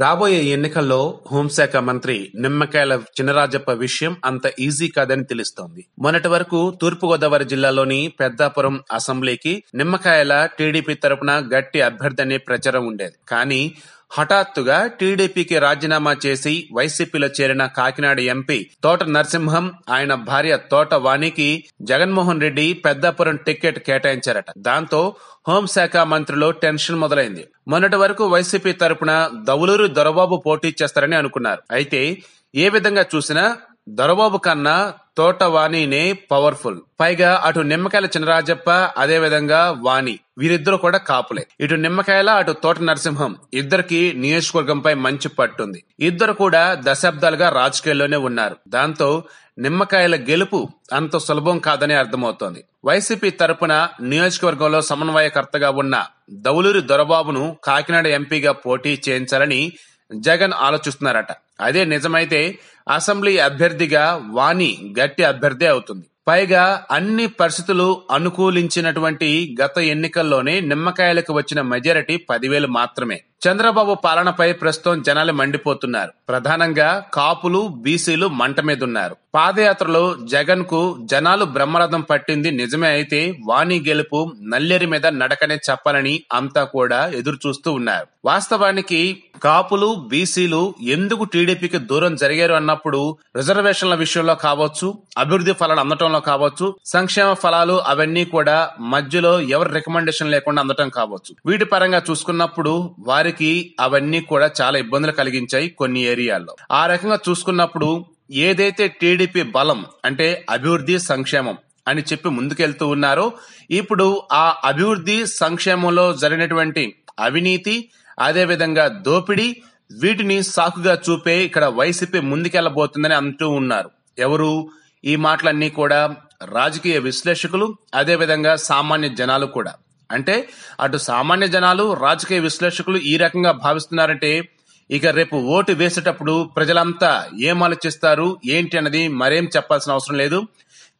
రాబోయే ఎన్నికల్లో హోంశాఖ మంత్రి నిమ్మకాయల చినరాజప్ప విషయం అంత ఈజీ కాదని తెలుస్తోంది. మొన్నటి వరకు తూర్పుగోదావరి జిల్లాలోని పెద్దాపురం అసెంబ్లీకి నిమ్మకాయల టీడీపీ తరపున గట్టి అభ్యర్థి అనే ప్రచారం ఉండేది. కానీ హఠాత్తుగా టీడీపీకి రాజీనామా చేసి వైసీపీలో చేరిన కాకినాడ ఎంపీ తోట నరసింహం ఆయన భార్య తోట వాణికి జగన్మోహన్ రెడ్డి పెద్దాపురం టికెట్ కేటాయించారట. దాంతో హోంశాఖ మంత్రిలో టెన్షన్ మొదలైంది. మొన్నటి వరకు వైసీపీ తరపున దౌలూరు దొరబాబు పోటీ చేస్తారని అనుకున్నారు. అయితే ఏ విధంగా చూసినా దొరబాబు కన్నా తోట వాణినే పవర్ఫుల్. పైగా అటు నిమ్మకాయల చినరాజప్ప అదే విధంగా వాణి. వీరిద్దరు కూడా కాపులే. ఇటు నిమ్మకాయల అటు తోట నరసింహం. ఇద్దరికి నియోజకవర్గంపై మంచి పట్టుంది. ఇద్దరు కూడా దశాబ్దాలుగా రాజకీయాల్లోనే ఉన్నారు. దాంతో నిమ్మకాయల గెలుపు అంత సులభం కాదని అర్థమవుతోంది. వైసీపీ తరపున నియోజకవర్గంలో సమన్వయకర్తగా ఉన్న దౌలూరి దొరబాబును కాకినాడ ఎంపీగా పోటీ చేయించాలని జగన్ ఆలోచిస్తున్నారట. అదే నిజమైతే అసెంబ్లీ అభ్యర్థిగా వాణి గట్టి అభ్యర్థి అవుతుంది. పైగా అన్ని పరిస్థితులు అనుకూలించినటువంటి గత ఎన్నికల్లోనే నిమ్మకాయలకు వచ్చిన మెజారిటీ పదివేలు మాత్రమే. చంద్రబాబు పాలనపై ప్రస్తుతం జనాలు మండిపోతున్నారు. ప్రధానంగా కాపులు బీసీలు మంట మీదున్నారు. పాదయాత్రలో జగన్కు జనాలు బ్రహ్మరథం పట్టింది నిజమే అయితే వాణి గెలుపు నల్లేరి మీద నడకనే చెప్పాలని అంతా కూడా ఎదురు చూస్తూ ఉన్నారు. వాస్తవానికి కాపులు బీసీలు ఎందుకు టీడీపీకి దూరం జరిగారు అన్నప్పుడు రిజర్వేషన్ల విషయంలో కావచ్చు అభివృద్ధి ఫలాలు అందటంలో కావచ్చు సంక్షేమ ఫలాలు అవన్నీ కూడా మధ్యలో ఎవరి రికమెండేషన్ లేకుండా అందటం కావచ్చు. వీటి పరంగా చూసుకున్నప్పుడు వారికి అవన్నీ కూడా చాలా ఇబ్బందులు కలిగించాయి కొన్ని ఏరియాల్లో. ఆ రకంగా చూసుకున్నప్పుడు ఏదైతే టీడీపీ బలం అంటే అభివృద్ధి సంక్షేమం అని చెప్పి ముందుకెళ్తూ ఉన్నారో ఇప్పుడు ఆ అభివృద్ధి సంక్షేమంలో జరిగినటువంటి అవినీతి అదేవిధంగా దోపిడీ వీటిని సాకుగా చూపే ఇక్కడ వైసీపీ ముందుకెళ్ళబోతుందని అంటూ ఉన్నారు. ఎవరు? ఈ మాటలన్నీ కూడా రాజకీయ విశ్లేషకులు అదేవిధంగా సామాన్య జనాలు కూడా. అంటే అటు సామాన్య జనాలు రాజకీయ విశ్లేషకులు ఈ రకంగా భావిస్తున్నారంటే ఇక రేపు ఓటు వేసేటప్పుడు ప్రజలంతా ఏం ఆలోచిస్తారు ఏంటి అన్నది మరేం చెప్పాల్సిన అవసరం లేదు.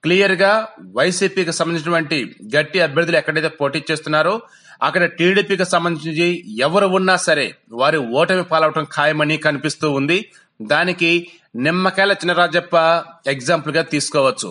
క్లియర్గా వైసీపీకి సంబంధించినటువంటి గట్టి అభ్యర్థులు ఎక్కడైతే పోటీ చేస్తున్నారో అక్కడ టీడీపీకి సంబంధించి ఎవరు ఉన్నా సరే వారి ఓటమి పాలవటం ఖాయమని కనిపిస్తూ ఉంది. దానికి నిమ్మకాయల చినరాజప్ప ఎగ్జాంపుల్గా తీసుకోవచ్చు.